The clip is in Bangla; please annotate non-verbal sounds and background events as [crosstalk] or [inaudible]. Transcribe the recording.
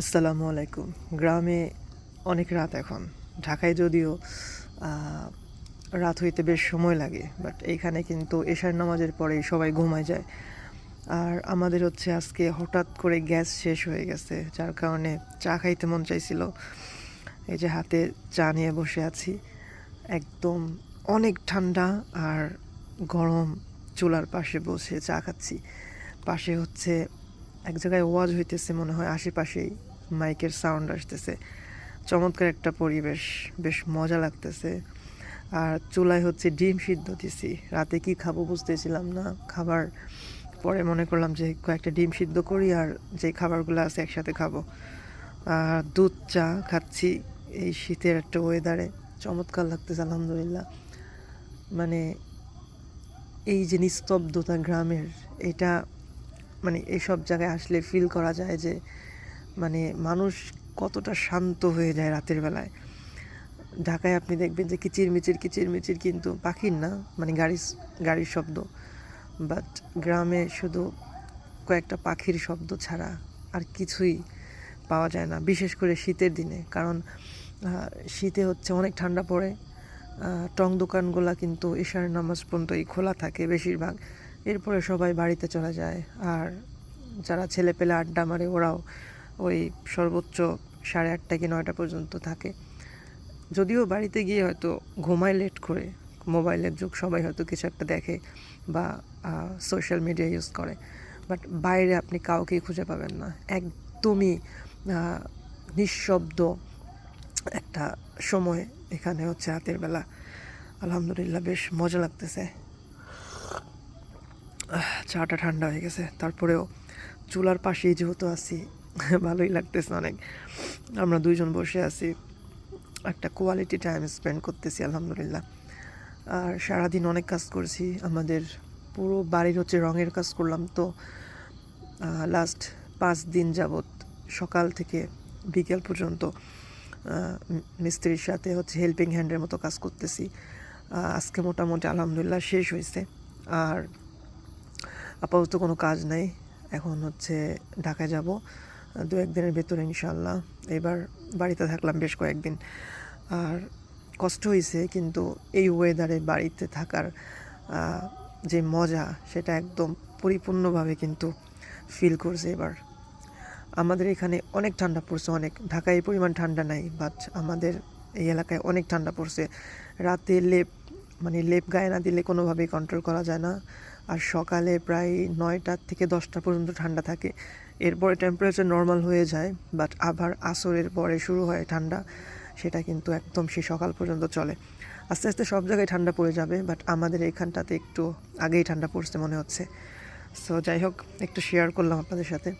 আসসালামু আলাইকুম। গ্রামে অনেক রাত এখন। ঢাকায় যদিও রাত হইতে বেশ সময় লাগে বাট এইখানে কিন্তু এশার নামাজের পরেই সবাই ঘুমায় যায়। আর আমাদের হচ্ছে আজকে হঠাৎ করে গ্যাস শেষ হয়ে গেছে, যার কারণে চা খাইতে মন চাইছিল। এই যে হাতে চা নিয়ে বসে আছি। একদম অনেক ঠান্ডা আর গরম চুলার পাশে বসে চা খাচ্ছি। পাশে হচ্ছে এক জায়গায় ওয়াজ হইতেছে, মনে হয় আশেপাশেই মাইকের সাউন্ড আসতেছে। চমৎকার একটা পরিবেশ, বেশ মজা লাগতেছে। আর চুলায় হচ্ছে ডিম সিদ্ধ দিছি। রাতে কি খাব বুঝতেছিলাম না। খাবার পরে মনে করলাম যে কয়েকটা ডিম সিদ্ধ করি আর যে খাবারগুলো আছে একসাথে খাব। আর দুধ চা খাচ্ছি এই শীতের একটা ওয়েদারে চমৎকার লাগতেছে, আলহামদুলিল্লাহ। মানে এই যে নিস্তব্ধতা গ্রামের, এটা মানে এইসব জায়গায় আসলে ফিল করা যায় যে মানে মানুষ কতটা শান্ত হয়ে যায় রাতের বেলায়। ঢাকায় আপনি দেখবেন যে কিচির মিচির কিচির মিচির কিন্তু পাখির না মানে গাড়ি গাড়ির শব্দ। বাট গ্রামে শুধু কয়েকটা পাখির শব্দ ছাড়া আর কিছুই পাওয়া যায় না, বিশেষ করে শীতের দিনে। কারণ শীতে হচ্ছে অনেক ঠান্ডা পড়ে। টং দোকানগুলা কিন্তু ঈশার নামাজ পর্যন্তই খোলা থাকে বেশিরভাগ। এরপরে সবাই বাড়িতে চলে যায়। আর যারা ছেলে পেলে আড্ডা মারে, ওরাও ওই সর্বোচ্চ সাড়ে আটটা কি নয়টা পর্যন্ত থাকে। যদিও বাড়িতে গিয়ে হয়তো ঘুমায় লেট করে মোবাইলের যুগ, সবাই হয়তো কিছু একটা দেখে বা সোশ্যাল মিডিয়া ইউজ করে। বাট বাইরে আপনি কাউকেই খুঁজে পাবেন না। একদমই নিঃশব্দ একটা সময় এখানে হচ্ছে রাতের বেলা। আলহামদুলিল্লাহ, বেশ মজা লাগতেছে। চাটা ঠান্ডা হয়ে গেছে। তারপরেও চুলার পাশেই যেহেতু আছি, [laughs] ভালোই লাগতেছে অনেক। আমরা দুইজন বসে আছি, একটা কোয়ালিটি টাইম স্পেন্ড করতেছি, আলহামদুলিল্লাহ। আর সারাদিন অনেক কাজ করছি, আমাদের পুরো বাড়ির হচ্ছে রঙের কাজ করলাম তো লাস্ট পাঁচ দিন যাবত সকাল থেকে বিকেল পর্যন্ত মিস্ত্রির সাথে হচ্ছে হেল্পিং হ্যান্ডের মতো কাজ করতেছি। আজকে মোটামুটি আলহামদুলিল্লাহ শেষ হয়েছে। আর আপাতত কোনো কাজ নাই। এখন হচ্ছে ঢাকায় যাব। দু একদিনের ভেতরে ইনশাল্লাহ এবার বাড়িতে থাকলাম বেশ কয়েকদিন। আর কষ্ট হয়েছে কিন্তু এই ওয়েদারে বাড়িতে থাকার যে মজা, সেটা একদম পরিপূর্ণভাবে কিন্তু ফিল করছে এবার। আমাদের এখানে অনেক ঠান্ডা পড়ছে, অনেক। ঢাকায় এই পরিমাণ ঠান্ডা নাই বাট আমাদের এই এলাকায় অনেক ঠান্ডা পড়ছে। রাতে লেপ মানে লেপ গায়ে না দিলে কোনোভাবেই কন্ট্রোল করা যায় না। আর সকালে প্রায় নয়টার থেকে দশটা পর্যন্ত ঠান্ডা থাকে। এরপরে টেম্পারেচার নর্মাল হয়ে যায় বাট আবার আসরের পরে শুরু হয় ঠান্ডা, সেটা কিন্তু একদম সে সকাল পর্যন্ত চলে। আস্তে আস্তে সব জায়গায় ঠান্ডা পড়ে যাবে বাট আমাদের এখানটাতে একটু আগেই ঠান্ডা পড়ছে মনে হচ্ছে। সো যাই হোক, একটু শেয়ার করলাম আপনাদের সাথে।